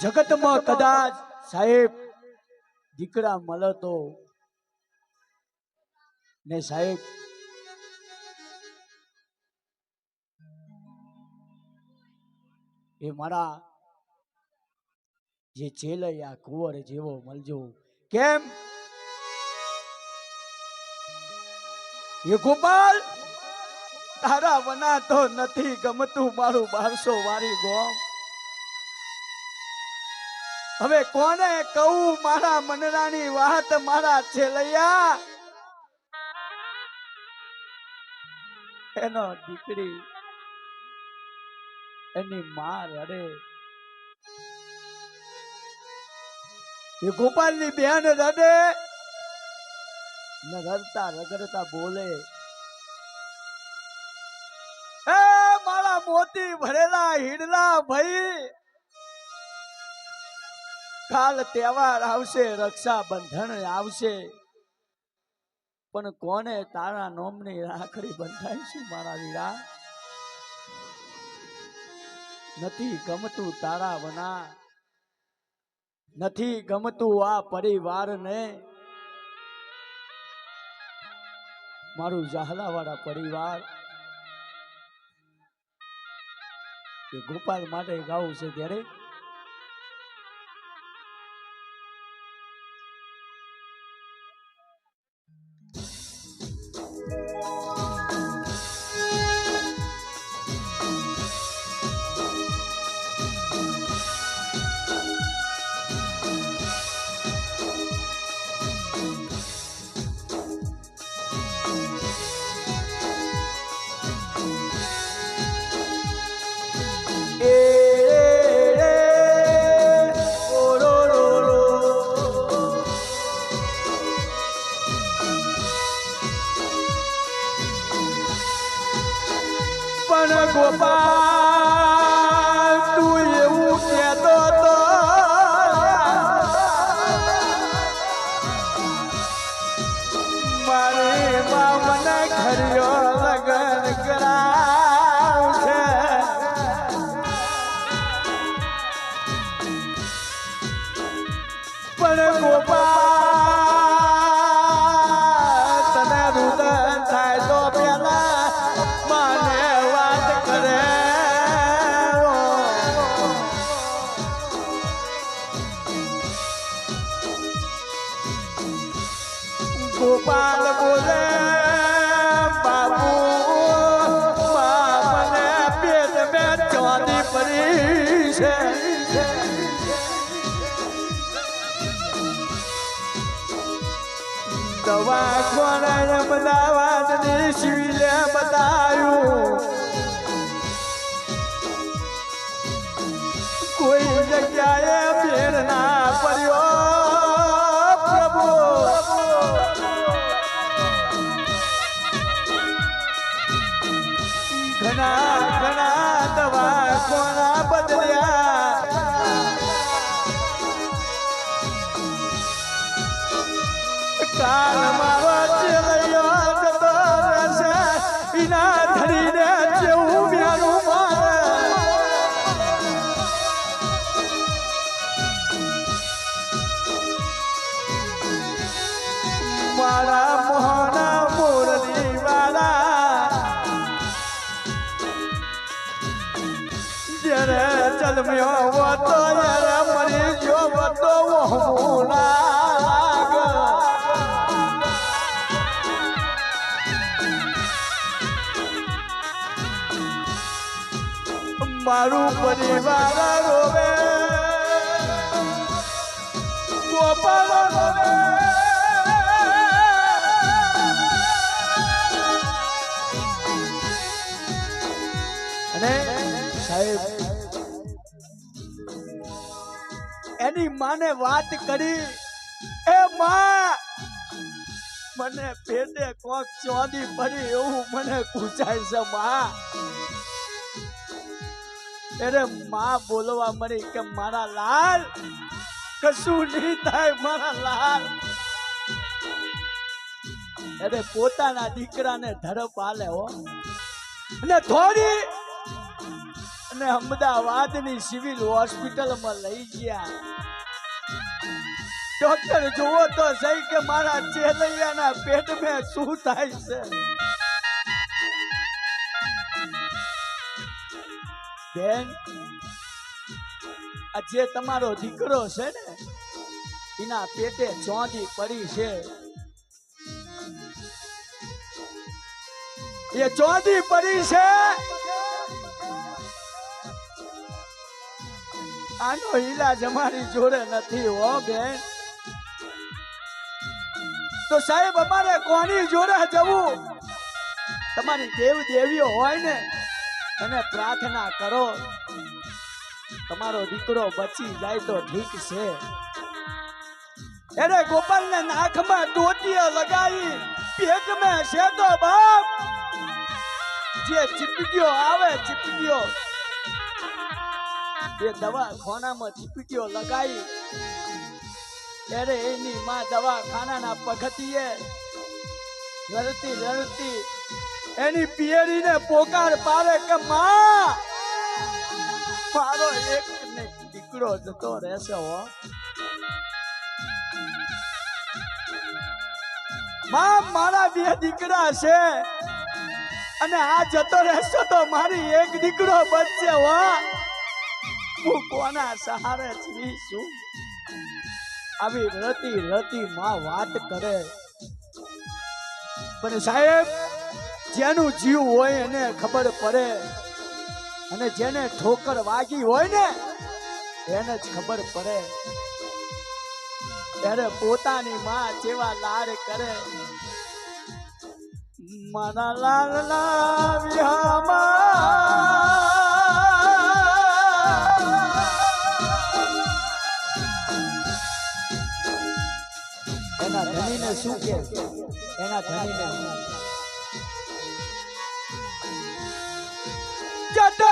જગતમાં કદાચ સાહેબ દીકરા મળે તો ને સાહેબ એ મારા જે ચેલૈયા કુંવર જેવો મળજો. કેમ? એ ગોપાલ, તારા વના તો નથી ગમતું મારું બારસો વારી ગોમ. હવે કોને કહું? મારા મનરાની વાત મારા છેલૈયા એનો દીકરી એની માં રડે. એ ગોપાલની બેન રડે ને રડતા રગડતા બોલે એ મારા મોતી ભરેલા હીડલા ભાઈ કાલ તહેવાર આવશે, રક્ષાબંધન આવશે. પણ કોને તારા નોમની રાખડી બંધાય છે મારા વીરા? નથી ગમતું તારા વના. નથી ગમતું આ પરિવારને. મારું જાહલાવાળા પરિવાર. ગોપાલ માટે ગાવું છે ત્યારે અમદાવાદની શિવિલે બતાયું. કોઈ જગ્યાએ ફેર ના પડ્યો. પ્રભુ, ઘણા ઘણા દવા કોના બદલ્યા? કાલ મારું પરિવાર રોવે. ગોપાલ અને સાહેબ એની માને વાત કરી. એ માં! મને પેટે કોક ચોદી પડી એવું મને પૂછાય છે, માં. અરે માં બોલવા મળી કે, મારા લાલ, કશું નહીં થાય, મારા લાલ. અરે પોતાના દીકરાને ધરપ આલે હો. અને થોડી મને અમદાવાદની સિવિલ હોસ્પિટલમાં લઈ ગયા. ડોક્ટર, જુઓ તો સહી કે મારા ચેલૈયાના પેટમાં શું થાય છે? બેન જે તમારો દીકરો છે ને, એના પેટે ચોંધી પડી છે. એ ચોંધી પડી છે? આનો ઈલાજ અમારી જોડે નથી હો, બેન. તો સાહેબ, અમારે કોની જોડે જવું? તમારી દેવ દેવીઓ હોય ને અને પ્રાર્થના કરો. તમારો દીકરો બચી જાય તો ઠીક છે. એને ગોપાલને નાખમાં ટોટીઓ લગાવી પેટમાં છે તો બાપ. જે ચીપટીઓ આવે ચીપટીઓ એ દવા ખાનામાં ચીપટીઓ લગાવી ત્યારે એની માં દવાખાનાના પગથિયે રડતી રડતી એની પિયરીને પોકાર પાડે કે, માં, મારો એક ને દીકરો જતો રહેશે હો. માં, મારા બે દીકરા છે અને આ જતો રહેશે તો મારી એક દીકરો બચશે હો. કોના સહારે જીવીશું આવી રતી રતી વાત કરે પણ સાહેબ, જેનું જીવ હોય એને ખબર પડે અને જેને ઠોકર વાગી હોય ને એને જ ખબર પડે. ત્યારે પોતાની માં જેવા લાડ કરે મારા લાલ એના ધણીને શું કે એના ધણીને જતો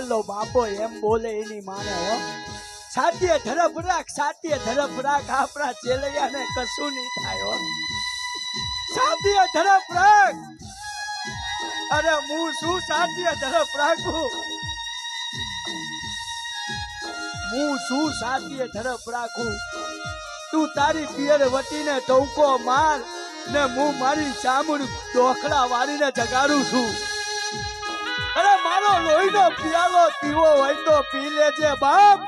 એ બાપો, એમ બોલે એની માને હો. સાતીએ ધરફ રાખ સાતીએ ધરફ રાખ, આપણા ચેલૈયાને કશું નહીં થાય હો. સાતીએ ધરફ રાખ. અરે હું શું સાતીએ ધરફ રાખું? હું શું સાતીએ ધરફ રાખું? તું તારી પિયર વટીને ટોકો માર ને હું મારી ચામડ ડોખલા વાળીને જગાડું છું. અરે મારો લોહીનો પિયાલો પીવો હોય તો પી લેજે બાપ.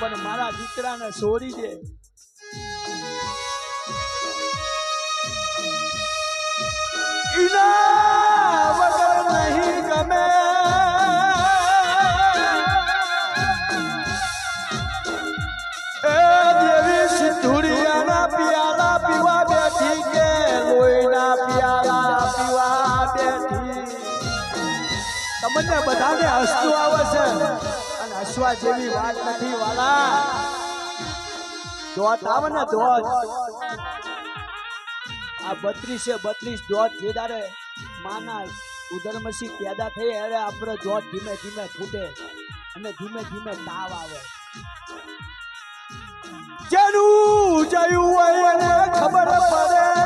પણ મારા દીકરાને છોડી દે. ઈના તમને બધાને હસતું આવે છે. અને હસવા જેવી વાત નથી વાલા. દોત આવે ને દોત. આ બત્રીસે બત્રીસ દોત જે દારે માના ઉદરમસી પેદા થઈ અરે આપણે દોત ધીમે ધીમે ફૂટે અને ધીમે ધીમે તાવ આવે. જેનું જયું હોય ખબર પડે.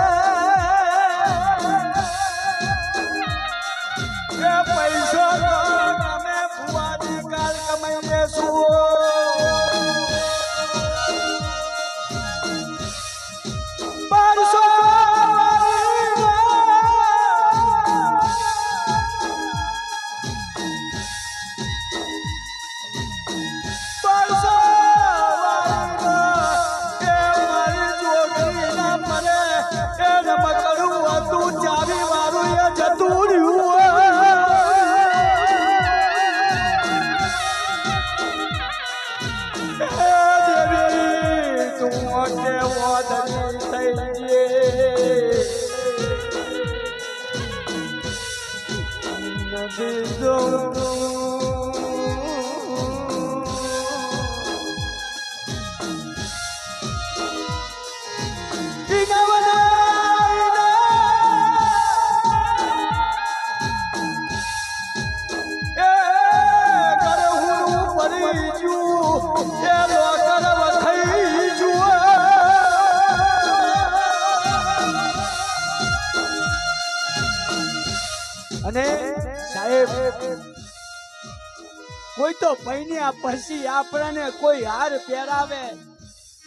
આપણને કોઈ હાર પહેરાવે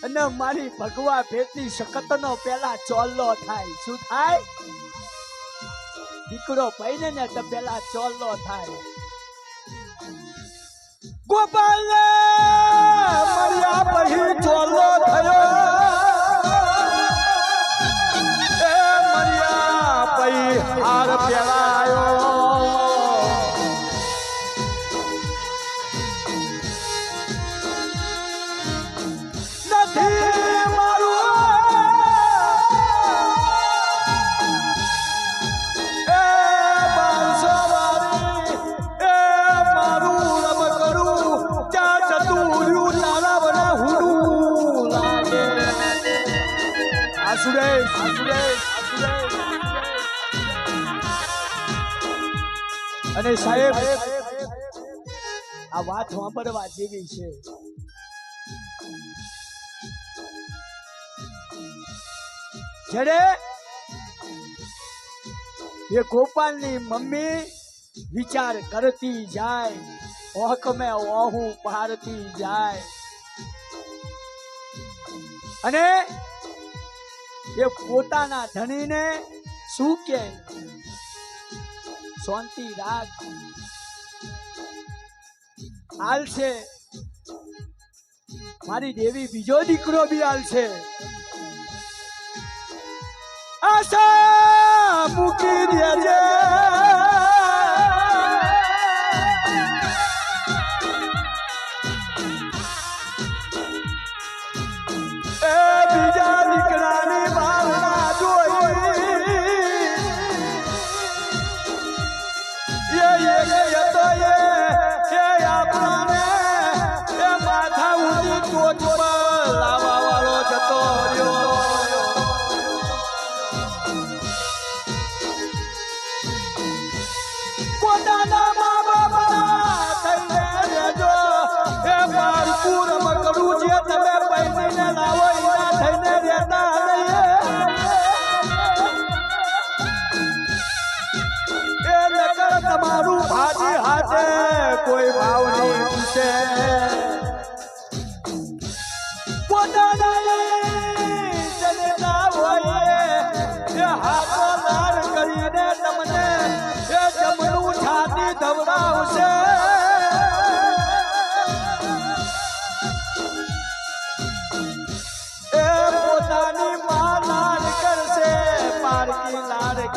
અને મારી ભગવા ભેટની શકતનો પેલા ચોલ્લો થાય. શું થાય? દીકરો ભાઈ ને તો પેલા ચોલ્લો થાય. ગોપાલ મર્યા પછી ચોલ્લો થયો. એ મર્યા અને સાહેબ, આ વાત સાંભળવા જેવી છે. જેડે એ ગોપાલની મમ્મી વિચાર કરતી જાય ઓહકમે ઓહું પારતી જાય. અને એ પોતાના ધણીને શું કે? શાંતિ રાત હાલ છે મારી દેવી બીજો દીકરો બી હાલ છે આશા મૂકી દેજે.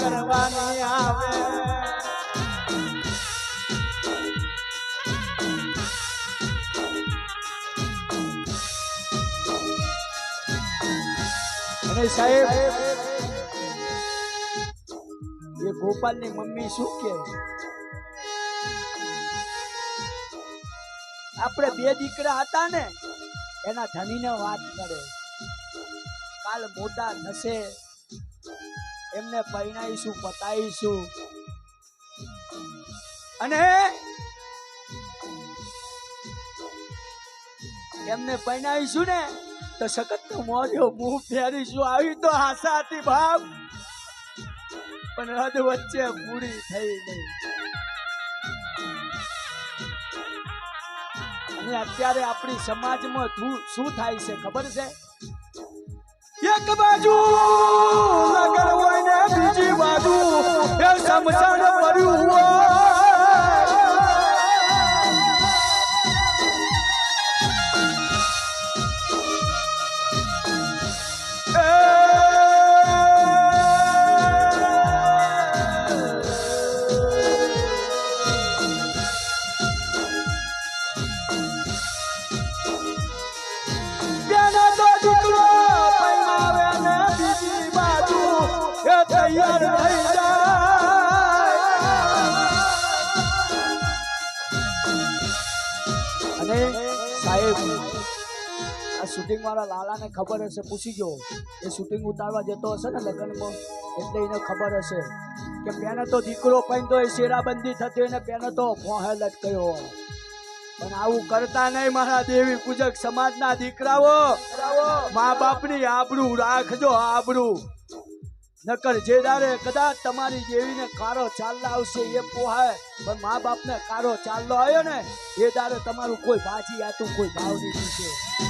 કરવાની આવે. અને સાહેબ, એ ગોપાલની મમ્મી શું કે આપણે બે દીકરા હતા ને, એના ધણીને વાત કરે. કાલ મોટા થશે એમને પરણાઈશું પતાવીશું. અને એમને પહેરાવીશું ને, તો સખત મોર્યો મું ફેરીશું. આવી તો આશા હતી બાપ. પણ હદ વચ્ચે પૂરી થઈ નહીં અને અત્યારે આપણી સમાજમાં શું થાય છે ખબર છે? એક બાજુ લગન હોય ને બીજી બાજુ એ સમસાણ પડ્યું હોય. શૂટિંગ વાળા લાલાને ખબર હશે, પૂછી ગયો. એ શૂટિંગ ઉતારવા જતો હશે ને લગ્નમાં, એટલે એને ખબર હશે કે પેને તો દીકરો પણ એ શેરાબંધી થતી હોય ને પેને તો ફોહે લટક્યો પણ આવું કરતા નહીં મારા દેવી પૂજક સમાજના દીકરાઓ. મા બાપની આબરૂ રાખજો, આબરૂ. નકર જે દારે કદાચ તમારી દેવીને કારો ચાલલો આવશે એ પોહાય, પણ મા બાપને કારો ચાલલો આવ્યો ને, એ દારે તમારું કોઈ ભાજી આતું, કોઈ ભાવ નહીં દીશે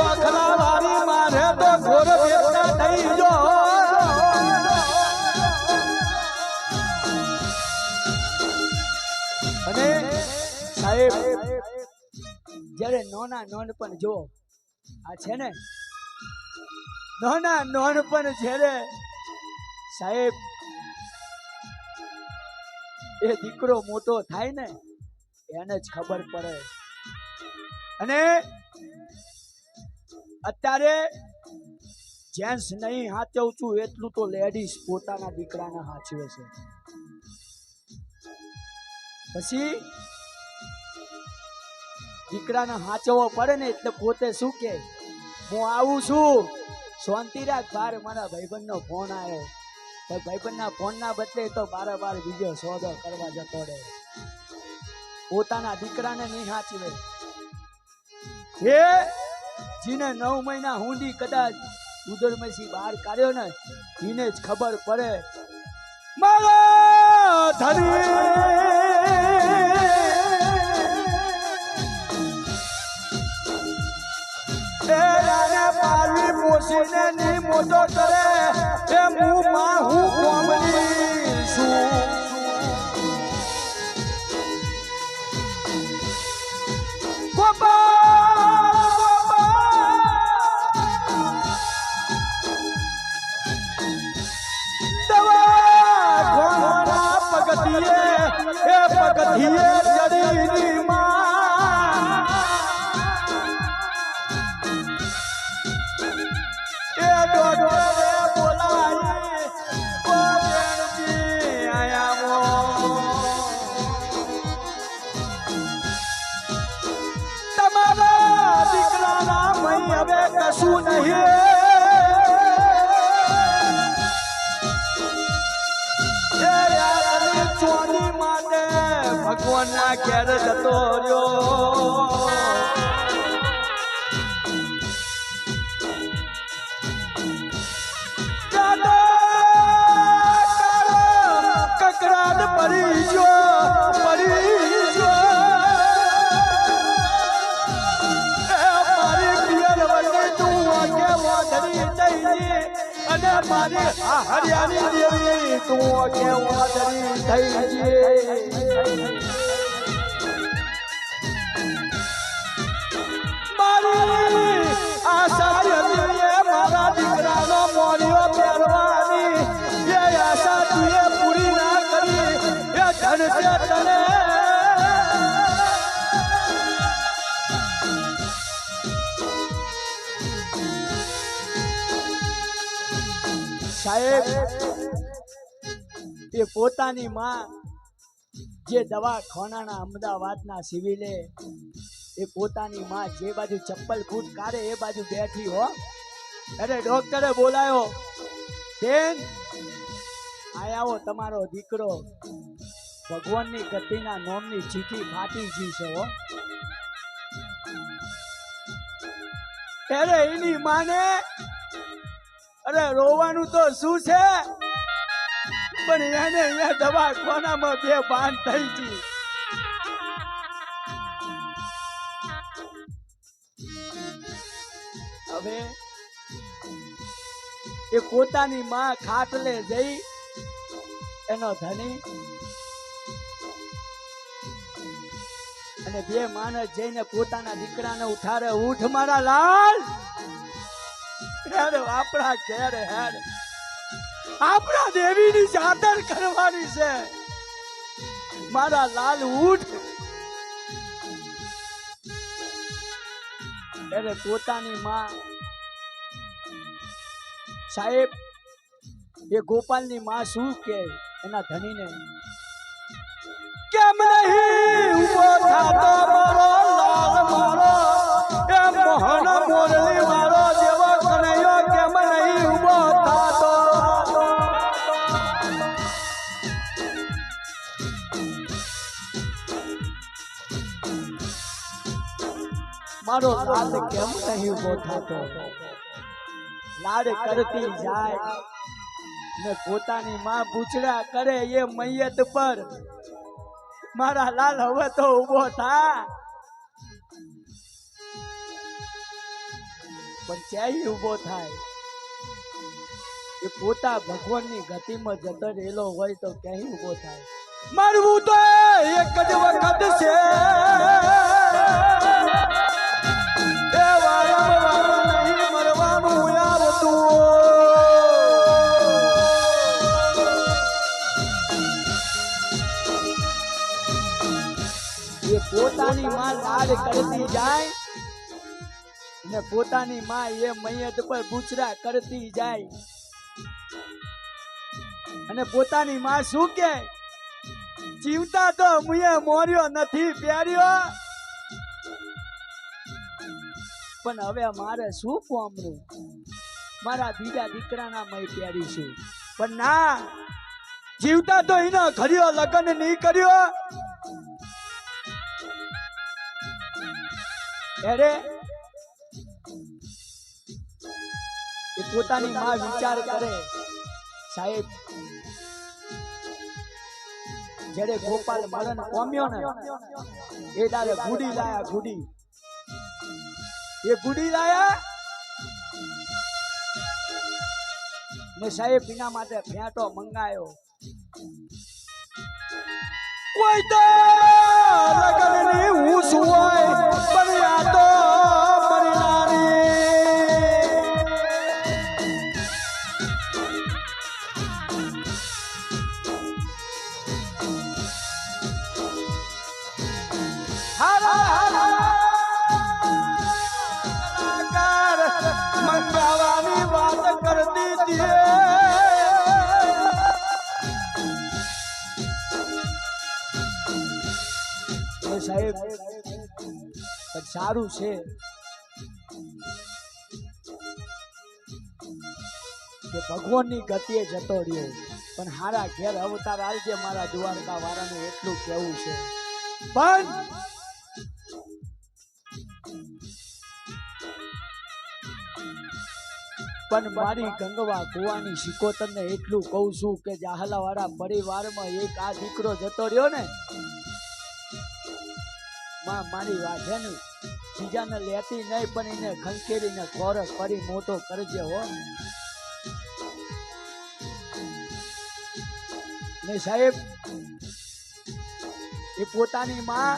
નોના નોન જો. આ છે ને? નોના નોન પણ જ્યારે સાહેબ, એ દીકરો મોટો થાય ને, એને જ ખબર પડે. અને અત્યારે જેન્ટ્સ નહીં હાચવું છું એટલું તો લેડીઝ પોતાના દીકરાને હાચવે છે. પછી દીકરાને હાચવો પડે ને એટલે પોતે શું કે? હું આવું છું. શાંતિ બાર, મારા ભાઈબંધનો ફોન આવ્યો. પણ ભાઈબંધના ફોનના બદલે તો બારે બાર બીજો સોદો કરવા જતો રહે. પોતાના દીકરાને નહીં હાચવે. હે? જીને નવ મહિના હુંડી કદાચ ઉદરમાંથી બહાર કાઢ્યો ને, એને જ ખબર પડે. મારા ધણી! પોસીને ની મોટો કરે. એ હું માં હું કોમની. વાદળી થઈ પોતાની માં જે દવાખાનાના અમદાવાદના સિવિલે એ પોતાની માં જે બાજુ ચપ્પલ ફૂટ કાઢે એ બાજુ બેઠી હો. અરે ડોક્ટરે બોલાયો, બેન આયાઓ તમારો દીકરો. ભગવાનની ગતિના નોમની ચીઠી ફાટી ગઈ છે હો. અરે એની માને? અરે રોવાનું તો શું છે? પણ એને અહીંયા દવાખાનામાં બે બાન થઈ ગઈ. હવે એ પોતાની માં ખાટલે જઈ એનો ધણી અને બે માણસ જઈને પોતાના દીકરાને ઉઠારે, ઉઠ મારા લાલ! હેર આપણા ઘેર હેર આપણા દેવીની જાદર કરવાની છે. મારા લાલ ઉઠ એટલે પોતાની માં સાહેબ, એ ગોપાલની માં શું કે એના ધણીને, કેમ નહીં? કેમ નહીં ઊભો થતો લાડ કરતી જાય ને પોતાની માં પૂછડા કરે એ મૈયત પર મારા લાલ હવે તો ઊભો થા પણ ક્યાંય ઊભો થાય એ પોતા ભગવાનની ગતિમાં જતો રહેલો હોય તો ક્યાંય ઊભો થાય મરવું તો એક જ વખત છે. માં કરતી જાય ને પોતાની માં એ મૈયત પર બુચરા કરતી જાય. અને પોતાની માં શું કે? જીવતા તો મુએ મોર્યો નથી પહેર્યો પણ હવે મારે શું પામરું મારા બીજા દીકરાના મય પ્યારી છું. પણ ના, જીવતા તો એનો ખર્યો લગ્ન નહીં કર્યો. અરે. એ પોતાની માં વિચાર કરે. સાહેબ, જ્યારે ગોપાલ મરણ પામ્યો ને, એ દાડે ગુડી લાયા, ગુડી. એ ગુડી લાયા? ને સાહેબ, એના માટે ફેંટો મંગાયો. કોઈ તો હું આ તો સારું છે. કે ભગવાનની ગતિએ જતો રહ્યો. પણ હારા ઘેર અવતાર આવજે મારા દ્વારકા વાળાનું એટલું કેવું છે. પણ પણ મારી ગંગવા કુવાની શિકોતરને એટલું કહું છું કે જાહલાવાળા પરિવારમાં એક આ દીકરો જતો રહ્યો ને, માં મારી વાત છે ને બીજાને લેતી નહીં, પણ એને ખંખેરીને ખોરક ફરી મોટો કરજે હો. ને સાહેબ, એ પોતાની માં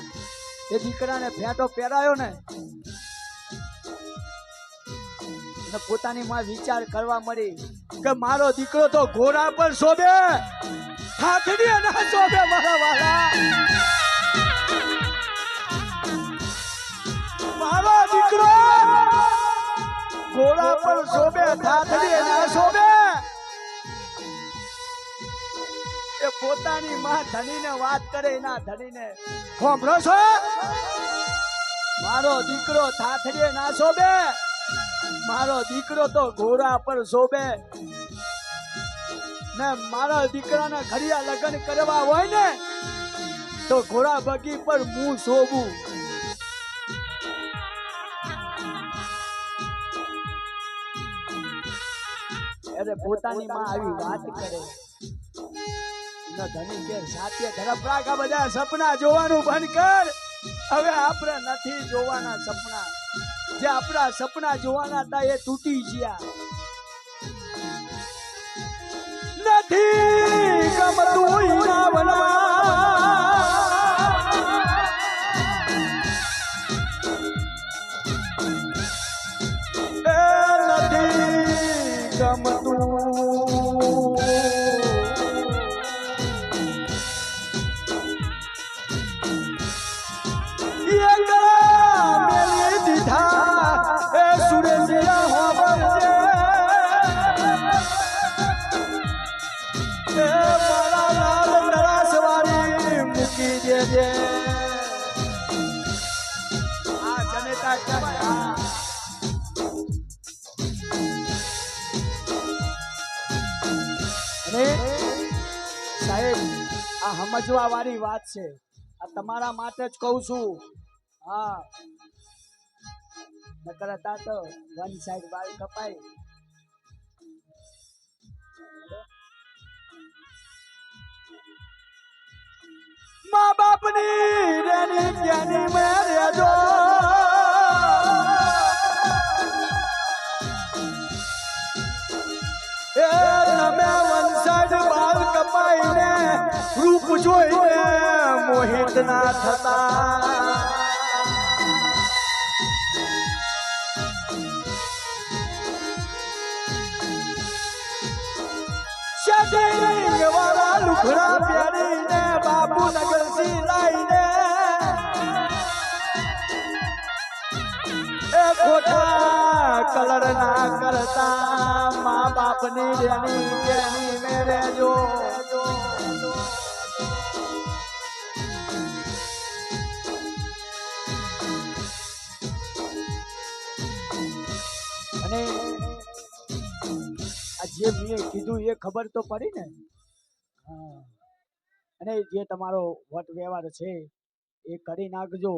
એ દીકરાને ફેંટો પહેરાયો ને, અને પોતાની માં વિચાર કરવા મળી કે મારો દીકરો તો ઘોડા પર શોભે. હાથડી ના શોભે મારા વાલા. મારો દીકરો! ઘોડા પર શોભે થાથડી ના શોભે! પોતાની માં ધણીને વાત કરે, એના ધણીને ખોંભળો છો? મારો દીકરો થાથડીએ ના શોભે? મારો દીકરો તો ઘોડા પર શોભે. ને મારા દીકરાના ઘડિયા લગ્ન કરવા હોય ને, તો ઘોડા બગી પર હું શોભું. અરે પોતાની માં આવી વાત કરે. ધણી કે સાત્ય ધરપ રાખ બધા સપના જોવાનું બંધ કર. હવે આપણે નથી જોવાના સપના. જે આપણા સપના જોવાના હતા એ તૂટી ગયા. નથી ગમતું ઈના વનમાં. છે. આ તમારા માટે જ કહું છું. હા. નકર હતા તો વન સાઈડ વાળ કપાય. મા બાપની રેની ક્યાંની મેં રેજો એ તમે વંશજ બાલ કપાઈને રૂપ જોઈને મોહિત ના થતા શેડિંગ વાળા લુગડા પહેરીને બાપુ નગરથી લાઈને એ ખોટા કલર ના કરતા મા બાપની રેની કેની મેરે જો જે મેં કીધું એ ખબર તો પડી ને? હા. અને જે તમારો વટ વ્યવહાર છે, એ કરી નાખજો.